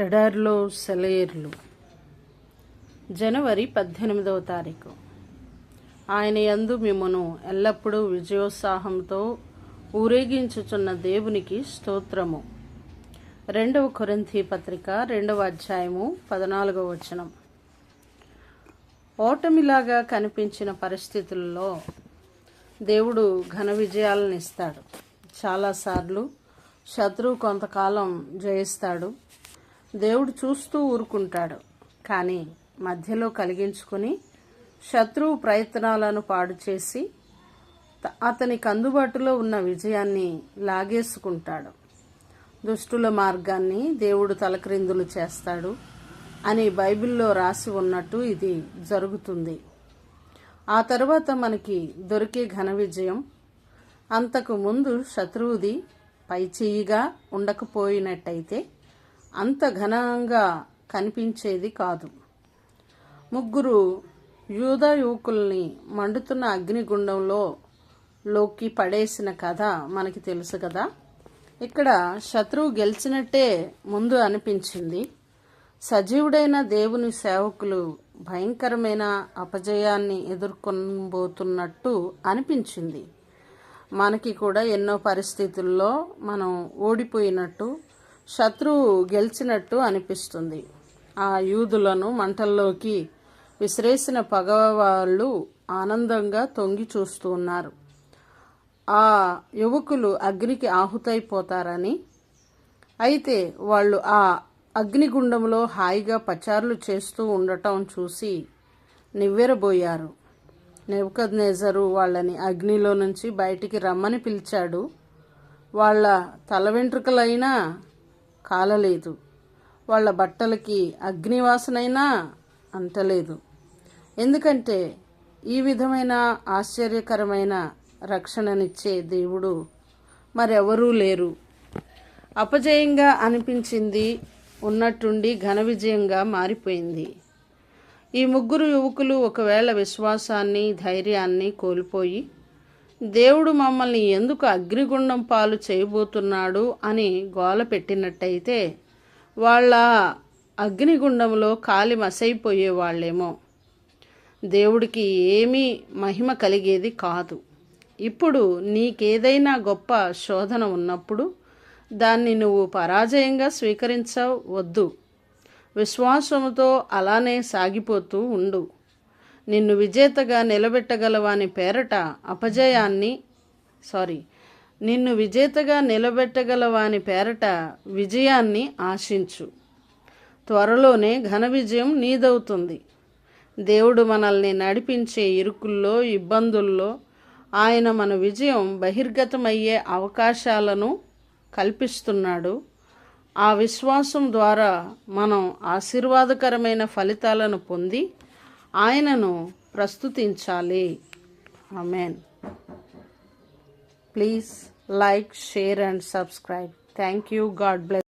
ఎడార్లో సెలయేర్లు జనవరి పద్దెనిమిదవ తారీఖు. ఆయన యందు మిమ్మను ఎల్లప్పుడూ విజయోత్సాహంతో ఊరేగించుచున్న దేవునికి స్తోత్రము. రెండవ కొరంతి పత్రిక రెండవ అధ్యాయము పద్నాలుగవ వచనం. ఓటమిలాగా కనిపించిన పరిస్థితుల్లో దేవుడు ఘన విజయాలను ఇస్తాడు. చాలాసార్లు శత్రువు కొంతకాలం జయిస్తాడు. దేవుడు చూస్తూ ఊరుకుంటాడు. కానీ మధ్యలో కలిగించుకుని శత్రువు ప్రయత్నాలను పాడు చేసి అతనికి అందుబాటులో ఉన్న విజయాన్ని లాగేసుకుంటాడు. దుష్టుల మార్గాన్ని దేవుడు తలక్రిందులు చేస్తాడు అని బైబిల్లో రాసి ఉన్నట్టు ఇది జరుగుతుంది. ఆ తర్వాత మనకి దొరికే ఘన విజయం అంతకు ముందు శత్రువుది పైచేయిగా ఉండకపోయినట్టయితే అంత ఘనంగా కనిపించేది కాదు. ముగ్గురు యూద యువకుల్ని మండుతున్న అగ్నిగుండంలో లోకి పడేసిన కథ మనకి తెలుసు కదా. ఇక్కడ శత్రువు గెలిచినట్టే ముందు అనిపించింది. సజీవుడైన దేవుని సేవకులు భయంకరమైన అపజయాన్ని ఎదుర్కొనబోతున్నట్టు అనిపించింది. మనకి కూడా ఎన్నో పరిస్థితుల్లో మనం ఓడిపోయినట్టు శత్రువు గెలిచినట్టు అనిపిస్తుంది. ఆ యూదులను మంటల్లోకి విసిరేసిన పగవాళ్ళు ఆనందంగా తొంగి చూస్తూ ఉన్నారు. ఆ యువకులు అగ్నికి ఆహుతైపోతారని. అయితే వాళ్ళు ఆ అగ్నిగుండంలో హాయిగా పచారులు చేస్తూ ఉండటం చూసి నివ్వెరబోయారు. నెవకద్నేజరు వాళ్ళని అగ్నిలో నుంచి బయటికి రమ్మని పిలిచాడు. వాళ్ళ తల వెంట్రుకలైనా కాలలేదు. వాళ్ళ బట్టలకి అగ్నివాసనైనా అంటలేదు. ఎందుకంటే ఈ విధమైన ఆశ్చర్యకరమైన రక్షణనిచ్చే దేవుడు మరెవరూ లేరు. అపజయంగా అనిపించింది ఉన్నట్టుండి ఘన విజయంగా మారిపోయింది. ఈ ముగ్గురు యువకులు ఒకవేళ విశ్వాసాన్ని ధైర్యాన్ని కోల్పోయి దేవుడు మమ్మల్ని ఎందుకు అగ్నిగుండం పాలు చేయబోతున్నాడు అని గోల పెట్టినట్టయితే వాళ్ళ అగ్నిగుండంలో కాలి మసైపోయేవాళ్ళేమో దేవుడికి ఏమీ మహిమ కలిగేది కాదు. ఇప్పుడు నీకేదైనా గొప్ప శోధన ఉన్నప్పుడు దాన్ని నువ్వు పరాజయంగా స్వీకరించవద్దు. విశ్వాసముతో అలానే సాగిపోతూ ఉండు. నిన్ను విజేతగా నిలబెట్టగలవాని పేరట అపజయాన్ని సారీ నిన్ను విజేతగా నిలబెట్టగలవాని పేరట విజయాన్ని ఆశించు. త్వరలోనే ఘన విజయం నీదవుతుంది. దేవుడు మనల్ని నడిపించే ఇరుకుల్లో ఇబ్బందుల్లో ఆయన మన విజయం బహిర్గతమయ్యే అవకాశాలను కల్పిస్తున్నాడు. ఆ విశ్వాసం ద్వారా మనం ఆశీర్వాదకరమైన ఫలితాలను పొంది ఆయనను ప్రస్తుతించాలి. Amen. Please like share and subscribe. Thank you God bless